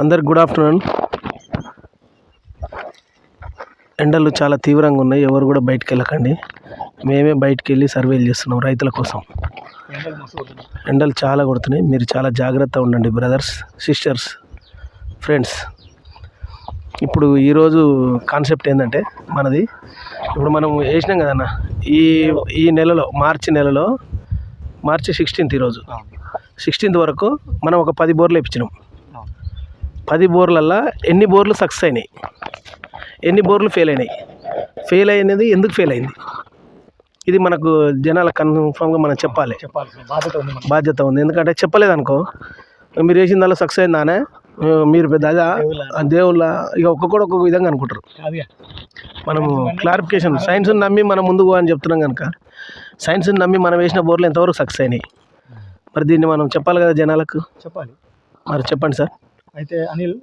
అందరికి good afternoon ఎండలు చాలా తీవ్రంగా ఉన్నాయి. ఎవరు కూడా బయటికి వెళ్ళకండి. మేమే బయటికి వెళ్ళి సర్వేలు చేస్తున్నాం రైతుల కోసం. ఎండలు చాలా కొడుతున్నాయి. మీరు చాలా జాగ్రత్త ఉండండి బ్రదర్స్ సిస్టర్స్ ఫ్రెండ్స్ ఇప్పుడు ఈరోజు కాన్సెప్ట్ ఏంటంటే మనది ఇప్పుడు మనం వేసినాం కదన్న ఈ ఈ నెలలో మార్చి నెలలో మార్చి సిక్స్టీన్త్ ఈరోజు సిక్స్టీన్త్ వరకు మనం ఒక పది బోర్లు వేయించినాం పది బోర్లల్లో ఎన్ని బోర్లు సక్సెస్ అయినాయి? ఎన్ని బోర్లు ఫెయిల్ అయినాయి? ఫెయిల్ అయినది ఎందుకు ఫెయిల్ అయింది? ఇది మనకు జనాల కన్ఫామ్గా మనం చెప్పాలి. బాధ్యత ఉంది మనకి. బాధ్యత ఉంది. ఎందుకంటే చెప్పలేదు అనుకో మీరు వేసిన దానిలో సక్సెస్ అయిందానే మీరు పెద్ద అదా? దేవుళ్ళ. ఇక ఒక్కొక్కడు ఒక్కొక్క విధంగా అనుకుంటారు. మనము క్లారిఫికేషన్ సైన్స్ని నమ్మి మనం ముందుకు అని చెప్తున్నాం కనుక సైన్స్ని నమ్మి మనం వేసిన బోర్లు ఎంతవరకు సక్సెస్ అయినాయి? మరి దీన్ని మనం చెప్పాలి కదా జనాలకు? చెప్పాలి. మరి చెప్పండి సార్. అయితే అనిల్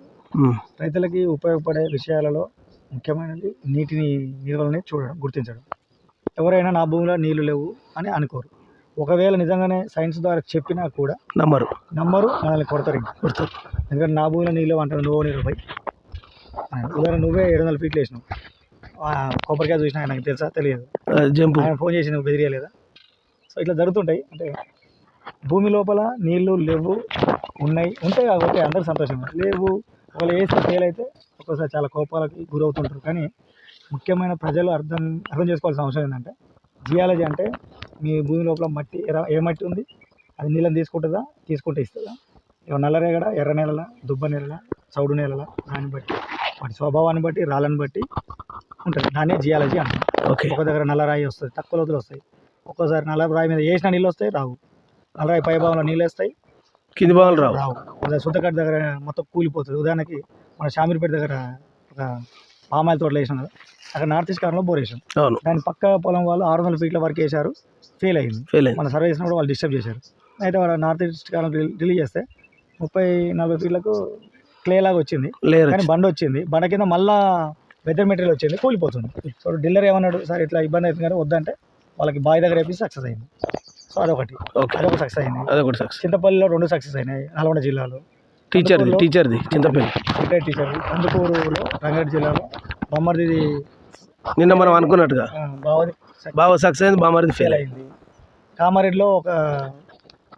రైతులకి ఉపయోగపడే విషయాలలో ముఖ్యమైనది నీటిని నిల్వలని చూడడం గుర్తించడం. ఎవరైనా నా భూమిలో నీళ్ళు లేవు అని అనుకోరు. ఒకవేళ నిజంగానే సైన్స్ ద్వారా చెప్పినా కూడా నమ్మరు. నమ్మరు మనల్ని కొడతారు ఇంకా. గుర్తు ఎందుకంటే నా భూమిలో నీళ్ళు అంటారు నువ్వు నీళ్ళు పోయి. ఉదాహరణ నువ్వే ఏడు వందల ఫీట్లు వేసినావు. కొబ్బరికాయ చూసినా నాకు తెలుసా? తెలియదు. జంపు. ఆయన ఫోన్ చేసి నువ్వు బెదిరియలేదా? సో ఇట్లా జరుగుతుంటాయి. అంటే భూమి లోపల నీళ్ళు లేవు ఉన్నాయి. ఉంటాయి కాబట్టి అందరూ సంతోషంగా లేవు. ఒకవేళ వేస్తే ఫెయిల్ అయితే ఒక్కోసారి చాలా కోపాలకి గురవుతుంటారు. కానీ ముఖ్యమైన ప్రజలు అర్థం అర్థం చేసుకోవాల్సిన అవసరం ఏంటంటే జియాలజీ అంటే మీ భూమి లోపల మట్టి ఏ మట్టి ఉంది? అది నీళ్ళని తీసుకుంటుందా? తీసుకుంటే ఇస్తుందా? ఇక నల్లరేగడ ఎర్ర నేలల దుబ్బ నేలల చౌడు నేలల? దాన్ని బట్టి వాటి స్వభావాన్ని బట్టి రాళ్ళని బట్టి ఉంటుంది. దాన్నే జియాలజీ అంటారు. ఓకే. ఒక దగ్గర నల్లరాయి వస్తుంది తక్కువ లోతులు వస్తాయి. ఒక్కోసారి నల్లరాయి మీద వేసిన నీళ్ళు వస్తాయి రావు. నల్లరాయి పై భాగంలో నీళ్ళు వస్తాయి కింది భాగాలు రావు. రావు. సుద్దకట్ట దగ్గర మొత్తం కూలిపోతుంది. ఉదాహరణకి మన షామీర్పేట దగ్గర ఒక పామాయిల్ తోటలు వేసినాం కదా అక్కడ నార్త్ ఈస్ట్ కార్నర్లో బోర్ వేసాం అవును. దాని పక్క పొలం వాళ్ళు ఆరు వందల ఫీట్ల వరకు వేశారు ఫెయిల్ అయింది. ఫెయిల్ అయింది. మన సర్వే చేసినప్పుడు వాళ్ళు డిస్టర్బ్ చేశారు. అయితే వాళ్ళ నార్త్ ఈస్ట్ కార్నర్ రిలీజ్ చేస్తే ముప్పై నలభై ఫీట్లకు క్లే లాగా వచ్చింది. కానీ బండ వచ్చింది. బండ కింద మళ్ళా వెదర్ మెటీరియల్ వచ్చింది కూలిపోతుంది. సో డీలర్ ఏమన్నాడు సార్ ఇట్లా ఇబ్బంది అవుతుంది కానీ వద్దంటే వాళ్ళకి బావి దగ్గర వేపి సక్సెస్ అయింది. సో అదొకటి. ఓకే. అదొక సక్సెస్ అయింది. అదొకటి సక్సెస్ చింతపల్లిలో రెండు సక్సెస్ అయినాయి. నల్గొండ జిల్లాలో. టీచర్ది టీచర్ది చింతపల్లి. రిటైర్ టీచర్ కందుకూరులో రంగారెడ్డి జిల్లాలో బొమ్మరిది నిన్న మనం అనుకున్నట్టుగా. బావది బాగా సక్సెస్ అయింది బామరిది ఫెయిల్ అయింది. కామారెడ్డిలో ఒక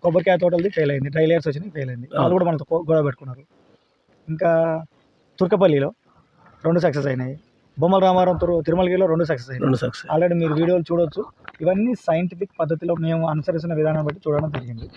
కొబ్బరికాయ తోటలది ఫెయిల్ అయింది. డ్రై లేయర్స్ వచ్చినాయి ఫెయిల్ అయింది. వాళ్ళు కూడా మనతో గొడవ పెట్టుకున్నారు. ఇంకా తుర్కపల్లిలో రెండు సక్సెస్ అయినాయి. బొమ్మల రామారావు తిరు తిరుమలగిరిలో రెండు సక్సెస్ అయినాయి. రెండు సక్సెస్ ఆల్రెడీ మీరు వీడియోలు చూడొచ్చు. ఇవన్నీ సైంటిఫిక్ పద్ధతిలో మేము అనుసరిస్తున్న విధానం బట్టి చూడడం జరిగింది.